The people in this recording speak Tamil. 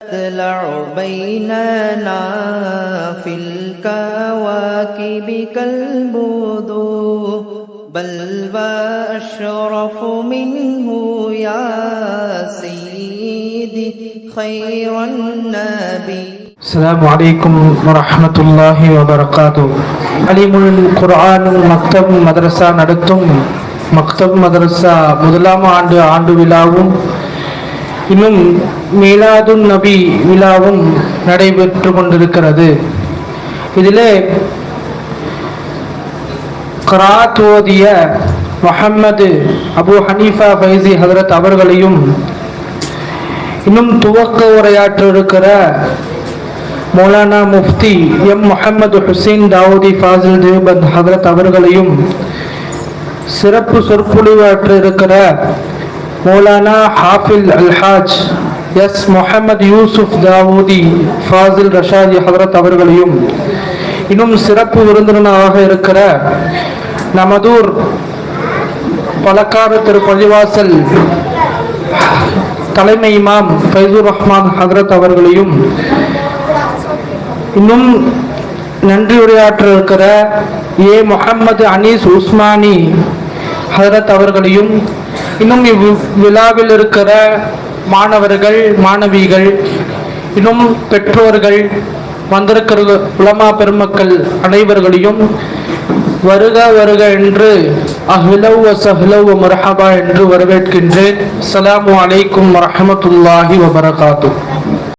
تطلع بيننا في الكواكب كالبدور بل وأشرف منه يا سيدي خير النبي السلام عليكم ورحمة الله وبركاته அலிமுல் குர்ஆன் மக்தப் மதரசா நடத்தும் மக்தப் மதரசா முதலாம் ஆண்டு ஆண்டு விழாவும் இன்னும் மீலாதுன் நபி விழாவும் நடைபெற்று கொண்டிருக்கிறது. இதில் கராத் ஓதிய முஹம்மது அபு ஹனீஃபா ஃபைசி ஹதரத் அவர்களையும் இன்னும் துவக்க உரையாற்றிருக்கிற மௌலானா முஃப்தி எம் முகமது ஹுசைன் தாவூதி ஃபாசில் தேவ்பந்த் ஹதரத் அவர்களையும் சிறப்பு சொற்பொழிவாற்றிருக்கிற மௌலானா ஹாஃபில் அல்ஹாஜ் எஸ் முகமது யூசுப் தாவூதி ஃபாசில் ரஷாதி ஹதரத் அவர்களையும் இன்னும் சிறப்பு விருந்தினராக இருக்கிற நமதூர் பலக்கார திரு பள்ளிவாசல் தலைமை இமாம் ஃபைசூர் ரஹ்மான் ஹதரத் அவர்களையும் இன்னும் நன்றி உரையாற்ற இருக்கிற ஏ முகமது அனீஸ் உஸ்மானி ஹதரத் அவர்களையும் இன்னும் இவ்விழாவில் இருக்கிற மாணவர்கள் மாணவிகள் இன்னும் பெற்றோர்கள் வந்திருக்கிற உலமா பெருமக்கள் அனைவர்களையும் வருக வருக என்று அஹ்லவ் சஹ்லவ் மரஹபா என்று வரவேற்கின்றேன். அஸ்ஸலாமு அலைக்கும் வரஹமத்துல்லாஹி வபரகாத்தூ